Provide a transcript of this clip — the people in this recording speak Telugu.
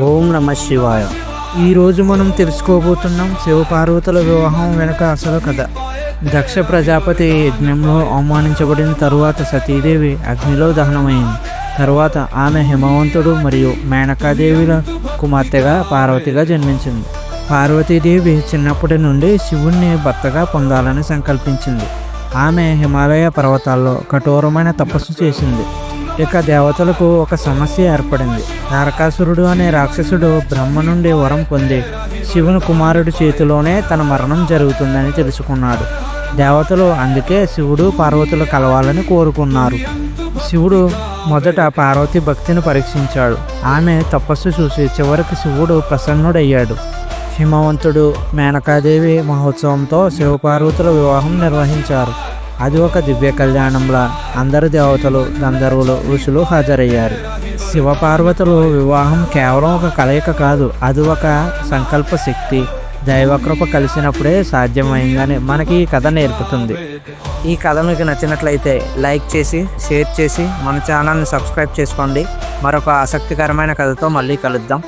ఓం నమ శివాయ. ఈరోజు మనం తెలుసుకోబోతున్నాం శివపార్వతుల వివాహం వెనుక అసలు కథ. దక్ష ప్రజాపతి యజ్ఞంలో అవమానించబడిన తరువాత సతీదేవి అగ్నిలో దహనమైంది. తరువాత ఆమె హిమవంతుడు మరియు మేనకాదేవిల కుమార్తెగా పార్వతిగా జన్మించింది. పార్వతీదేవి చిన్నప్పటి నుండి శివుణ్ణి భర్తగా పొందాలని సంకల్పించింది. ఆమె హిమాలయ పర్వతాల్లో కఠోరమైన తపస్సు చేసింది. ఇక దేవతలకు ఒక సమస్య ఏర్పడింది. నరకాసురుడు అనే రాక్షసుడు బ్రహ్మ నుండి వరం పొంది శివుని కుమారుడి చేతిలోనే తన మరణం జరుగుతుందని తెలుసుకున్నాడు. దేవతలు అందుకే శివుడు పార్వతులు కలవాలని కోరుకున్నారు. శివుడు మొదట పార్వతి భక్తిని పరీక్షించాడు. ఆమె తపస్సు చూసి చివరికి శివుడు ప్రసన్నుడయ్యాడు. హిమవంతుడు మేనకాదేవి మహోత్సవంతో శివపార్వతుల వివాహం నిర్వహించారు. అది ఒక దివ్య కళ్యాణంలా అందరు దేవతలు గంధర్వులు ఋషులు హాజరయ్యారు. శివపార్వతులు వివాహం కేవలం ఒక కలయిక కాదు అది ఒక సంకల్ప శక్తి. దైవకృప కలిసినప్పుడే సాధ్యమైందని మనకి ఈ కథ నేర్పుతుంది. ఈ కథ మీకు నచ్చినట్లయితే లైక్ చేసి షేర్ చేసి మన ఛానల్ని సబ్స్క్రైబ్ చేసుకోండి. మరొక ఆసక్తికరమైన కథతో మళ్ళీ కలుద్దాం.